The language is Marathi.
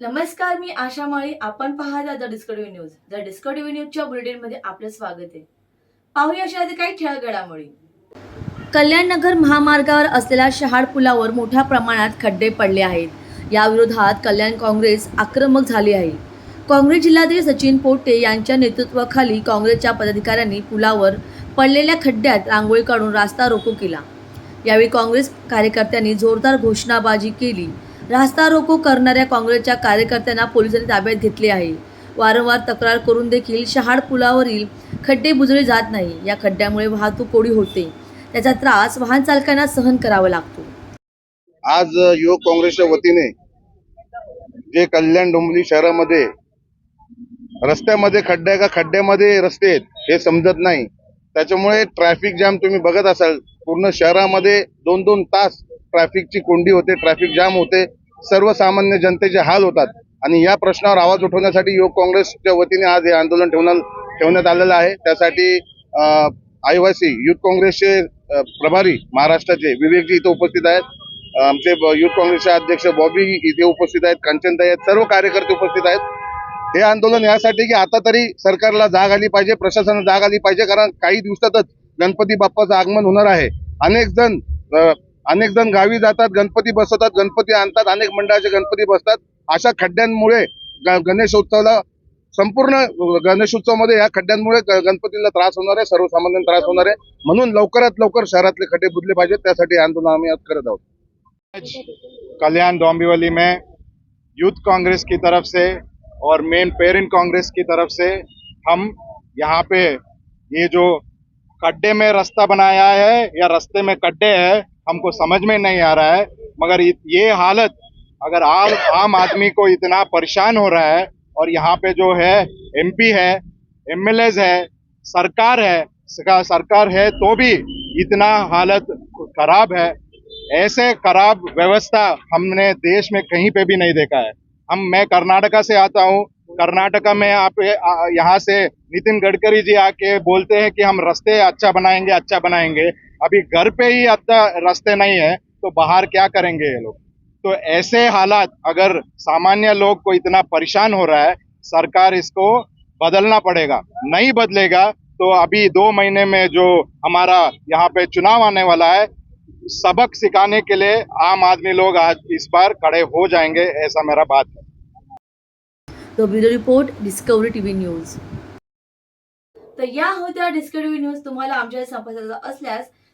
नमस्कार मी आशा माळी. आपण पाहता the Discovery News. The Discovery न्यूजच्या बुलेटिनमध्ये आपलं स्वागत आहे. पाहूया अशा काही ठळक घडामोडी कल्याणनगर महामार्गावर असलेल्या शहाड पुलावर मोठ्या प्रमाणात खड्डे पडले आहेत. याविरोधात कल्याण काँग्रेस आक्रमक झाली आहे. काँग्रेस जिल्हाध्यक्ष सचिन पोटे यांच्या नेतृत्वाखाली काँग्रेसच्या पदाधिकाऱ्यांनी पुलावर पडलेल्या खड्ड्यात रांगोळी काढून रास्ता रोको केला. यावेळी काँग्रेस कार्यकर्त्यांनी जोरदार घोषणाबाजी केली. रास्ता रोको करणाऱ्या काँग्रेसच्या कार्यकर्त्यांना पोलिसांनी ताब्यात घेतले आहे. वारंवार तक्रार करून देखील शहाड पुलावरील खड्डे बुजले जात नाही. या खड्ड्यामुळे वाहतूक कोडी होते. त्याचा त्रास वाहन चालकांना सहन करावा लागतो. आज युवक काँग्रेसच्या वतीने जे कल्याण डोंबिवली शहरामध्ये रस्त्यामध्ये खड्डे का? खड्ड्यामध्ये रस्ते आहेत हे समजत नाही. त्याच्यामुळे ट्रॅफिक जाम तुम्ही बघत असाल पूर्ण शहरामध्ये दोन दोन तास ट्रॅफिकची कोंडी होते ट्रॅफिक जाम होते. सर्वसामान्य जनतेचे हाल होतात. आणि या प्रश्नावर आवाज उठवण्यासाठी युवक काँग्रेसच्या वतीने आज हे आंदोलन ठेवण्यात ठेवण्यात आलेलं आहे. त्यासाठी आदिवासी युथ काँग्रेसचे प्रभारी महाराष्ट्राचे विवेकजी इथे उपस्थित आहेत. आमचे युथ काँग्रेसचे अध्यक्ष बॉबी इथे उपस्थित आहेत. कांचनताई आहेत. सर्व कार्यकर्ते उपस्थित आहेत. हे आंदोलन यासाठी की आता तरी सरकारला जाग आली पाहिजे प्रशासनाला जाग आली पाहिजे कारण काही दिवसातच गणपती बाप्पाचं आगमन होणार आहे. अनेक जण अनेक जण गावी जातात गणपती बसवतात गणपती आणतात अनेक मंडळाचे गणपती बसतात. अशा खड्ड्यांमुळे ग- गणेशोत्सवाला संपूर्ण गणेशोत्सवामध्ये या खड्ड्यांमुळे गणपतीला त्रास होणार आहे सर्वसामान्यांना त्रास होणार आहे. म्हणून लवकरात लवकर शहरातले खड्डे बुजले पाहिजेत त्यासाठी आंदोलन आम्ही आज करत आहोत. आज कल्याण डोंबिवली में यूथ कांग्रेस की तरफ से और मेन पेरेंट कांग्रेस की तरफ से हम यहाँ पे ये जो खड्डे में रास्ता बनाया है या रास्ते में खड्डे है हमको समझ में नहीं आ रहा है, मगर ये हालत, अगर आम आम आदमी को इतना परेशान हो रहा है, और यहाँ पे जो है एमपी है एमएलएज है, सरकार है सरकार है तो भी इतना हालत खराब है। ऐसे खराब व्यवस्था हमने देश में कहीं पे भी नहीं देखा है। हम, मैं कर्नाटका से आता हूँ, कर्नाटका में आप यहाँ से नितिन गडकरी जी आके बोलते हैं कि हम रास्ते अच्छा बनाएँगे अच्छा बनाएँगे। अभी घर पे ही अच्छा रास्ते नहीं है तो बाहर क्या करेंगे ये लोग? तो ऐसे हालात, अगर सामान्य लोग को इतना परेशान हो रहा है, सरकार इसको बदलना पड़ेगा। नहीं बदलेगा तो अभी दो महीने में जो हमारा यहाँ पे चुनाव आने वाला है, सबक सिखाने के लिए आम आदमी लोग आज इस बार खड़े हो जाएँगे, ऐसा मेरा बात है। तो रिपोर्ट, डिस्कवरी टीव्ही न्यूज़। तर या होत्या डिस्कवरी न्यूज़, तुम्हाला आमच्या संपर्काचा असल्यास